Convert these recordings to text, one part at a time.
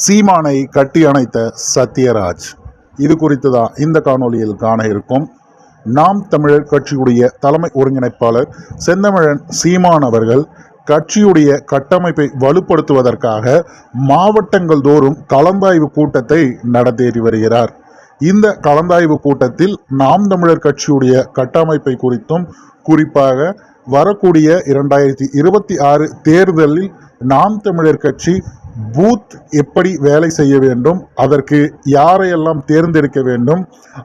சீமானை கட்டி அணைத்த சத்யராஜ். இது குறித்து தான் இந்த காணொலியில் காண இருக்கும். நாம் தமிழர் கட்சியுடைய தலைமை ஒருங்கிணைப்பாளர் செந்தமிழன் சீமான் அவர்கள் கட்சியுடைய கட்டமைப்பை வலுப்படுத்துவதற்காக மாவட்டங்கள் தோறும் கலந்தாய்வு கூட்டத்தை நடத்தேறி வருகிறார். இந்த கலந்தாய்வு கூட்டத்தில் நாம் தமிழர் கட்சியுடைய கட்டமைப்பை குறித்தும் குறிப்பாக வரக்கூடிய இரண்டாயிரத்தி இருபத்தி ஆறு தேர்தலில் நாம் தமிழர் கட்சி பூத் எப்படி வேலை செய்ய வேண்டும் அதற்கு யாரையெல்லாம் தேர்ந்தெடுக்க வேண்டும்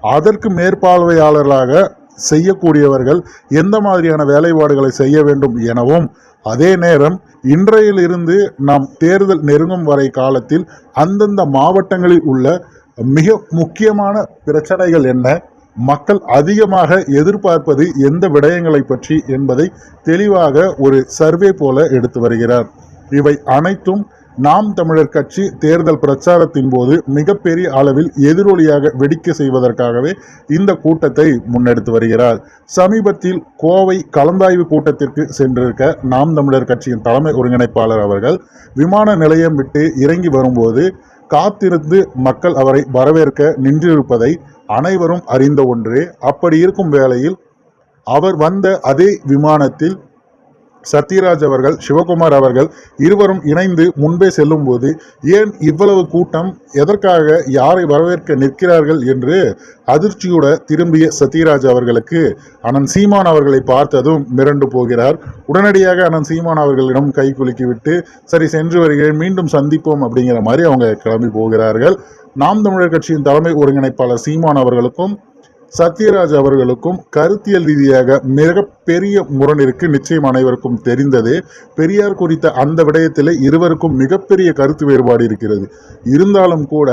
அதற்கு மேற்பார்வையாளர்களாக செய்யக்கூடியவர்கள் எந்த மாதிரியான வேலைப்பாடுகளை செய்ய வேண்டும் எனவும் அதே நேரம் இன்றையிலிருந்து நாம் தேர்தல் நெருங்கும் வரை காலத்தில் அந்தந்த மாவட்டங்களில் உள்ள மிக முக்கியமான பிரச்சனைகள் என்ன மக்கள் அதிகமாக எதிர்பார்ப்பது எந்த விடயங்களை பற்றி என்பதை தெளிவாக ஒரு சர்வே போல எடுத்து வருகிறார். இவை அனைத்தும் நாம் தமிழர் கட்சி தேர்தல் பிரச்சாரத்தின் போது மிகப்பெரிய அளவில் எதிரொலியாக வெடிக்க செய்வதற்காகவே இந்த கூட்டத்தை முன்னெடுத்து வருகிறார். சமீபத்தில் கோவை கலந்தாய்வு கூட்டத்திற்கு சென்றிருக்க நாம் தமிழர் கட்சியின் தலைமை ஒருங்கிணைப்பாளர் அவர்கள் விமான நிலையம் விட்டு இறங்கி வரும்போது காத்திருந்து மக்கள் அவரை வரவேற்க நின்றிருப்பதை அனைவரும் அறிந்த ஒன்று அப்படி இருக்கும் வேளையில் அவர் வந்த அதே விமானத்தில் சத்யராஜ் அவர்கள் சிவகுமார் அவர்கள் இருவரும் இணைந்து முன்பே செல்லும்போது ஏன் இவ்வளவு கூட்டம்? எதற்காக யாரை வரவேற்க நிற்கிறார்கள் என்று அதிர்ச்சியோட திரும்பிய சத்யராஜ் அவர்களுக்கு அனந்த் சீமான் அவர்களை பார்த்ததும் மிரண்டு போகிறார். உடனடியாக அனந்த் சீமான் அவர்களிடம் கை குலுக்கிவிட்டு சரி சென்று வருகிறேன் மீண்டும் சந்திப்போம் அப்படிங்கிற மாதிரி அவங்க கிளம்பி போகிறார்கள். நாம் தமிழர் கட்சியின் தலைமை ஒருங்கிணைப்பாளர் சீமான் அவர்களுக்கும் சத்யராஜ் அவர்களுக்கும் கருத்தியல் ரீதியாக மிகப்பெரிய முரண் இருக்கு நிச்சயம் அனைவருக்கும் தெரிந்தது. பெரியார் குறித்த அந்த விடயத்தில் இருவருக்கும் மிகப்பெரிய கருத்து வேறுபாடு இருக்கிறது. இருந்தாலும் கூட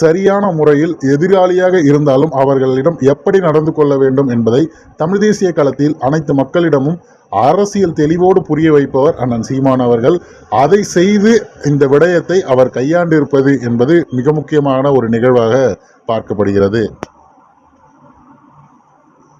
சரியான முறையில் எதிராளியாக இருந்தாலும் அவர்களிடம் எப்படி நடந்து கொள்ள வேண்டும் என்பதை தமிழ் தேசிய களத்தில் அனைத்து மக்களிடமும் அரசியல் தெளிவோடு புரிய வைப்பவர் அண்ணன் சீமான் அவர்கள். அதை செய்து இந்த விடயத்தை அவர் கையாண்டிருப்பது என்பது மிக முக்கியமான ஒரு நிகழ்வாக பார்க்கப்படுகிறது.